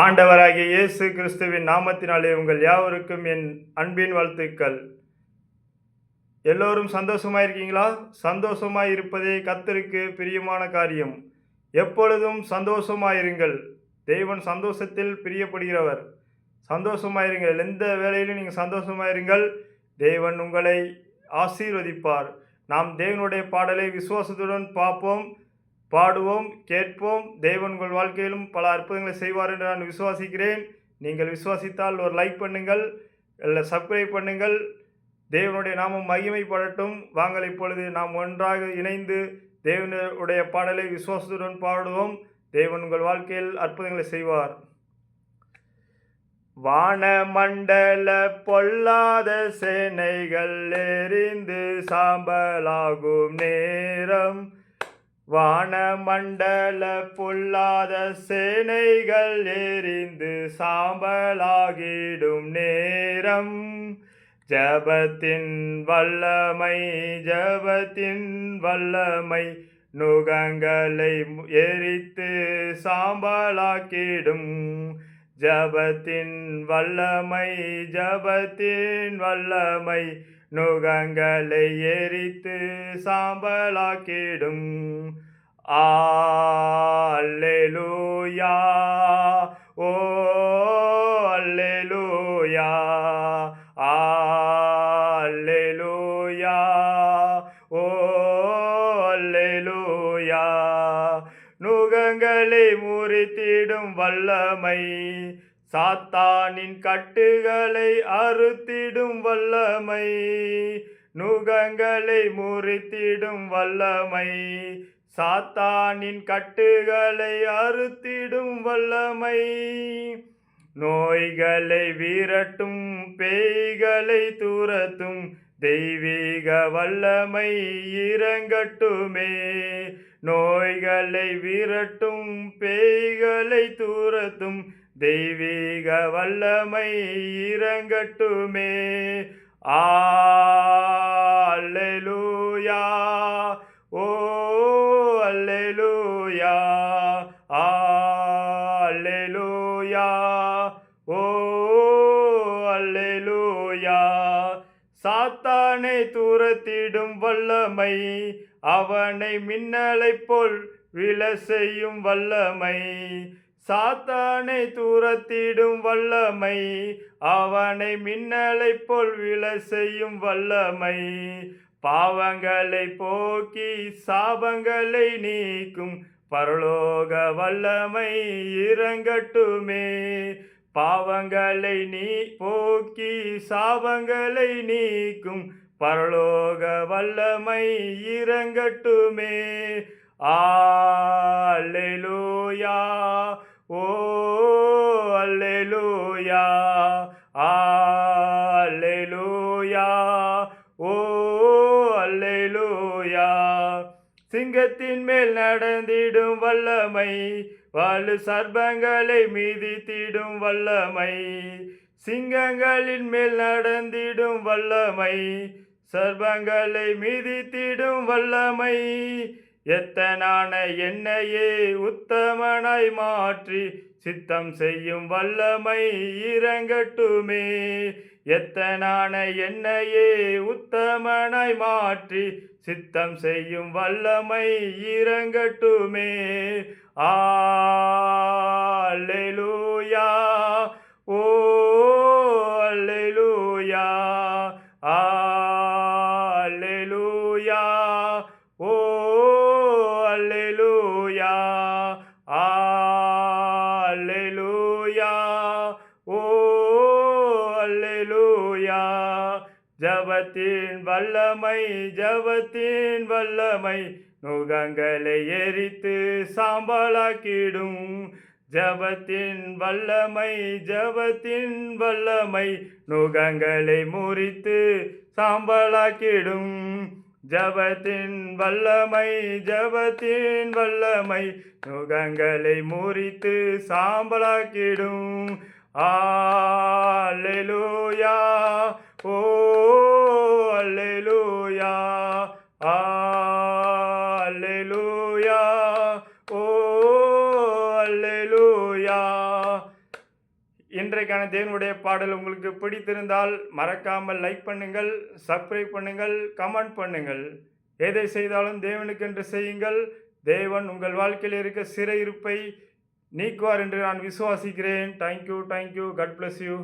ஆண்டவராகிய இயேசு கிறிஸ்துவின் நாமத்தினாலே உங்கள் யாவருக்கும் என் அன்பின் வாழ்த்துக்கள். எல்லோரும் சந்தோஷமாக இருக்கீங்களா? சந்தோஷமாக இருப்பதே கத்தருக்கு பிரியமான காரியம். எப்பொழுதும் சந்தோஷமாயிருங்கள் தெய்வன் சந்தோஷத்தில் பிரியப்படுகிறவர். சந்தோஷமாயிருங்கள் எந்த வேலையிலும் நீங்கள் சந்தோஷமாயிருங்கள் இருங்கள். உங்களை ஆசீர்வதிப்பார். நாம் தேவனுடைய பாடலை விசுவாசத்துடன் பார்ப்போம். பாடுவோம் கேட்போம் தேவன் உங்கள் வாழ்க்கையிலும் பல அற்புதங்களை செய்வார் என்று நான் விசுவாசிக்கிறேன். நீங்கள் விசுவாசித்தால் ஒரு லைக் பண்ணுங்கள் இல்லை சப்ஸ்கிரைப் பண்ணுங்கள். தேவனுடைய நாமம் மகிமைப்படட்டும். வாங்கள் இப்பொழுது நாம் ஒன்றாக இணைந்து தேவனுடைய பாடலை விசுவாசத்துடன் பாடுவோம். தேவன் உங்கள் வாழ்க்கையில் அற்புதங்களை செய்வார். வானமண்டல பொல்லாத சேனைகள் எரிந்து சாம்பலாகும் நேரம். வானமண்டல பொல்லாத சேனைகள் எரிந்து சாம்பலாகிடும் நேரம். ஜபத்தின் வல்லமை ஜபத்தின் வல்லமை நுகங்களை எரித்து சாம்பலாக்கிடும். ஜபத்தின் வல்லமை ஜபத்தின் வல்லமை நுகங்களை எரித்து சாம்பலாக்கிடும். ஆலூயா கட்டுகளை முறித்திடும் வல்லமை. சாத்தானின் கட்டுகளை அறுத்திடும் வல்லமை. நுகங்களை முறித்திடும் வல்லமை. சாத்தானின் கட்டுகளை அறுத்திடும் வல்லமை. நோய்களை விரட்டும் பேய்களை துரத்தும் தெய்வீக வல்லமை இறங்கட்டுமே. நோய்களை விரட்டும் பேய்களை தூரத்தும் தெய்வீக வல்லமை இறங்கட்டுமே. அல்லேலூயா ஓ அல்லேலூயா அல்லேலூயா ஓ அல்லேலூயா. சாத்தானை தூரத்திடும் வல்லமை அவனை மின்னலைப் போல் விழ செய்யும் வல்லமை. சாத்தானை தூரத்திடும் வல்லமை. அவனை மின்னலை போல் விழ செய்யும் வல்லமை. பாவங்களை போக்கி சாபங்களை நீக்கும் பரலோக வல்லமை இறங்கட்டுமே பாவங்களை நீ போக்கி சாபங்களை நீக்கும் பரலோக வல்லமை இறங்கட்டுமே அல்லேலூயா. ஓ அல்லேலூயா. அல்லேலூயா. ஓ அல்லேலூயா. சிங்கத்தின் மேல் நடந்திடும் வல்லமை வாழு சர்பங்களை மீதித்திடும் வல்லமை. சிங்கங்களின் மேல் நடந்திடும் வல்லமை சர்வங்களை மீதித்திடும் வல்லமை. எத்தனான என்னையே உத்தமனாய் மாற்றி சித்தம் செய்யும் வல்லமை இறங்கட்டுமே எத்தனான என்னையே உத்தமனாய் மாற்றி சித்தம் செய்யும் வல்லமை இறங்கட்டுமே ஆ ஓ அல்லேலூயா அல்லேலூயா ஓ அல்லேலூயா ஜபத்தின் வல்லமை ஜபத்தின் வல்லமை. நுகங்களை எரித்து சாம்பலாக்கிடும். ஜபத்தின் வல்லமை ஜபத்தின் வல்லமை. நுகங்களை முறித்து சாம்பலாக்கிடும். ஜபத்தின் வல்லமை ஜபத்தின் வல்லமை நுகங்களை முறித்து சாம்பலாக்கிடும். அல்லேலூயா ஓ அல்லேலூயா அல்லேலூயா ஓ அல்லேலூயா. இன்றைக்கான தேவனுடைய பாடல் உங்களுக்கு பிடித்திருந்தால் மறக்காமல் லைக் பண்ணுங்கள் சப்ஸ்கிரைப் பண்ணுங்கள் கமெண்ட் பண்ணுங்கள். எதை செய்தாலும் தேவனுக்கென்று செய்யுங்கள். தேவன் உங்கள் வாழ்க்கையில் இருக்க சிறையிருப்பை நீக்குவார் என்று நான் விசுவாசிக்கிறேன். Thank you thank you God bless you